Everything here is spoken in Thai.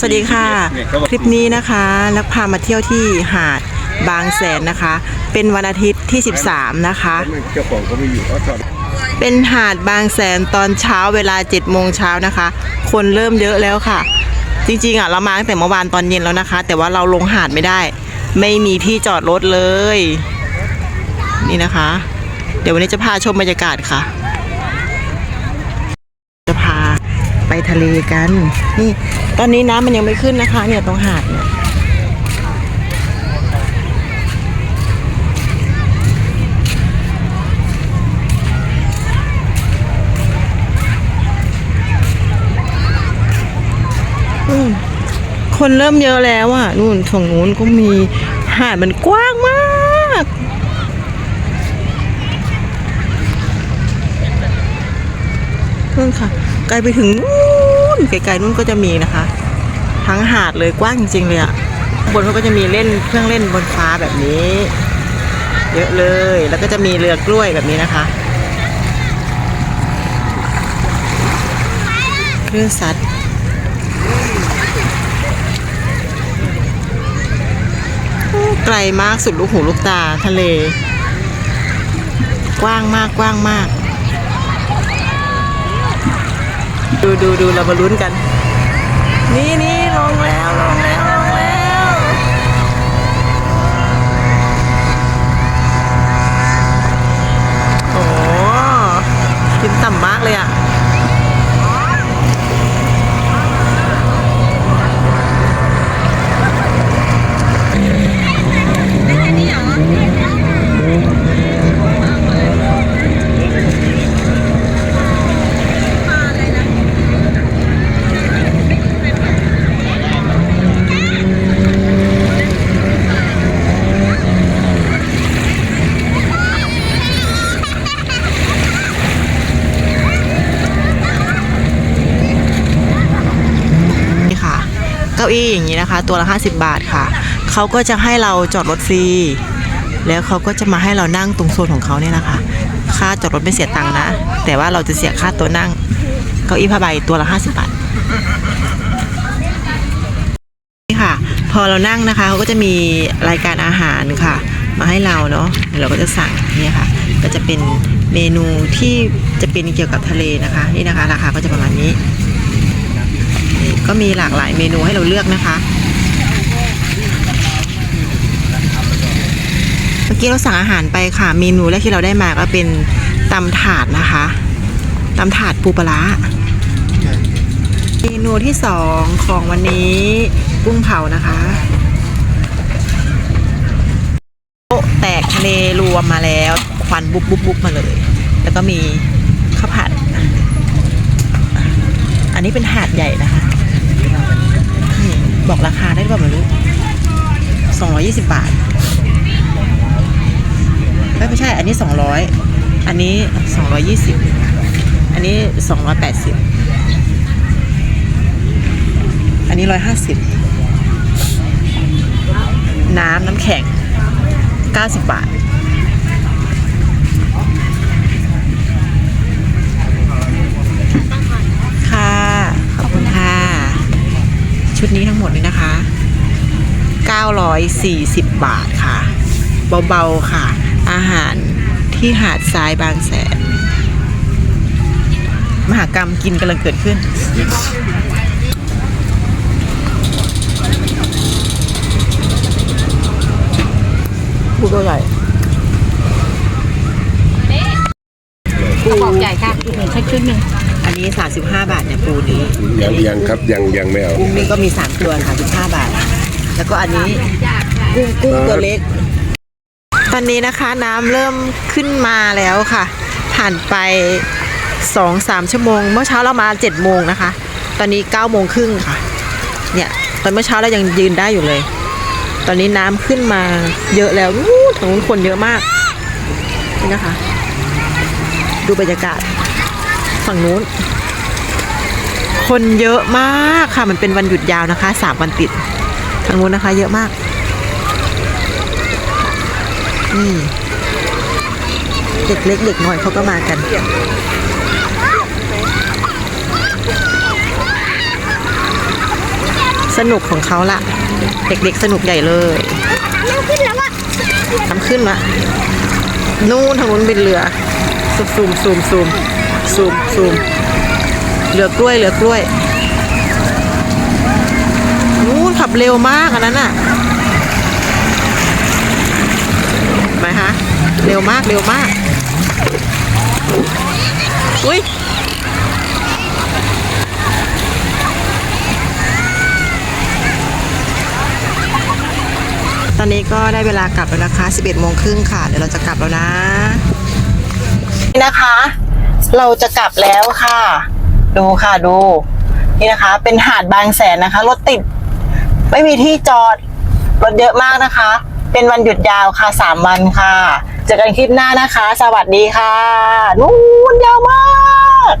สวัสดีค่ะ คลิปนี้นะคะลักพามาเที่ยวที่หาดบางแสนนะคะ เป็นวันอาทิตย์ที่ 13 นะคะ เจ้าของก็ไม่อยู่เขาจอดเป็นหาดบางแสนตอนเช้าเวลา7โมงเช้านะคะ คนเริ่มเยอะแล้วค่ะ จริงๆอะเรามาตั้งแต่เมื่อวานตอนเย็นแล้วนะคะ แต่ว่าเราลงหาดไม่ได้ ไม่มีที่จอดรถเลย นี่นะคะ เดี๋ยววันนี้จะพาชมบรรยากาศค่ะจะพา ไปทะเลกัน นี่ ตอนนี้น้ำมันยังไม่ขึ้นนะคะ เนี่ยตรงหาดเนี่ยคนเริ่มเยอะแล้วอะนู่นฝั่งนู้นก็มีหาดมันกว้างมาก นู่นค่ะ ไกลไปถึงนู่นไกลๆนู่นก็จะมีนะคะ ทั้งหาดเลยกว้างจริงๆเลยอะบนเขาก็จะมีเล่นเครื่องเล่นบนฟ้าแบบนี้ เยอะเลย แล้วก็จะมีเรือกล้วยแบบนี้นะคะคลื่นซัดไกลมากสุดลูกหูลูกตาทะเล กว้างมากกว้างมาก ดูดูดูเรามาลุ้นกัน นี่นี่ลงแล้วลงแล้วลงแล้วโอ้กินต่ำมากเลยอะ นี่ค่ะ เก้าอี้อย่างนี้นะคะ ตัวละ 50 บาทค่ะ เขาก็จะให้เราจอดรถฟรี แล้วเขาก็จะมาให้เรานั่งตรงโซนของเขาเนี่ยนะคะ ค่าจอดรถไม่เสียตังค์นะ แต่ว่าเราจะเสียค่าตัวนั่ง เก้าอี้ผ้าใบตัวละ 50 บาทนี่ค่ะ พอเรานั่งนะคะเขาก็จะมีรายการอาหารค่ะ มาให้เราเนาะเราก็จะสั่งเนี่ยค่ะ ก็จะเป็นเมนูที่จะเป็นเกี่ยวกับทะเลนะคะ นี่นะคะ ราคาก็จะประมาณนี้ ก็มีหลากหลายเมนูให้เราเลือกนะคะ เมื่อกี้เราสั่งอาหารไปค่ะ เมนูแรกที่เราได้มาก็เป็นตำถาดนะคะตำถาดปูปลาเมนูที่สองของวันนี้กุ้งเผานะคะโต๊ะแตกทะเลรวมมาแล้วควันบุบบุบบุบมาเลย แล้วก็มีข้าวผัด อันนี้เป็นหาดใหญ่นะคะ บอกราคาได้หรือเปล่าไม่รู้สองร้อยี่สิบบาทไม่ใช่ อันนี้สองร้อยอันนี้สองร้อยี่สิบอันนี้สองร้อยแปดสิบอันนี้ร้อยห้าสิบน้ำน้ำแข็งเก้าสิบบาท ค่ะ ขอบคุณค่ะ ชุดนี้ทั้งหมดนี้นะคะ 940 บาทค่ะ เบาๆค่ะ อาหารที่หาดทรายบางแสน มหากรรมกินกำลังเกิดขึ้น ปูตัวใหญ่กระบอกใหญ่ค่ะอีกหนึ่งชุดหนึ่ง อันนี้ 35 บาทเนี่ยปูนี้ยังยังครับยังยังไม่เอากุ้งนี่ก็มี 3 ตัวค่ะ15บาท แล้วก็อันนี้กุ้งกุ้งตัวเล็ก ตอนนี้นะคะน้ำเริ่มขึ้นมาแล้วค่ะ ผ่านไป 2-3 ชั่วโมง เมื่อเช้าเรามา 7 โมงนะคะ ตอนนี้ 9 โมงครึ่งค่ะ เนี่ยตอนเมื่อเช้าเรายังยืนได้อยู่เลย ตอนนี้น้ำขึ้นมาเยอะแล้วอู้ทางนู้นคนเยอะมากนี่นะคะ ดูบรรยากาศ ฝั่งนู้น คนเยอะมากค่ะ มันเป็นวันหยุดยาวนะคะสามวันติดทางนู้นนะคะ เยอะมากนี่เด็กเล็กเด็กน้อยเขาก็มากันสนุกของเขาละเด็กๆสนุกใหญ่เลยน้ำขึ้นแล้วอะทำขึ้นมานู่นทางนู้นเป็นเรือซูมซูมซูมซูม ซูมซูมเรือกล้วยเรือกล้วยนู่นขับเร็วมากอันนั้นน่ะไหมคะเร็วมากเร็วมาก อุ้ยตอนนี้ก็ได้เวลากลับแล้วนะคะ 11โมงครึ่งค่ะ เดี๋ยวเราจะกลับแล้วนะนี่นะคะ เราจะกลับแล้วค่ะ ดูค่ะดู นี่นะคะ เป็นหาดบางแสนนะคะ รถติด ไม่มีที่จอด รถเยอะมากนะคะ เป็นวันหยุดยาวค่ะสามวันค่ะ เจอกันคลิปหน้านะคะ สวัสดีค่ะ นู่นยาวมาก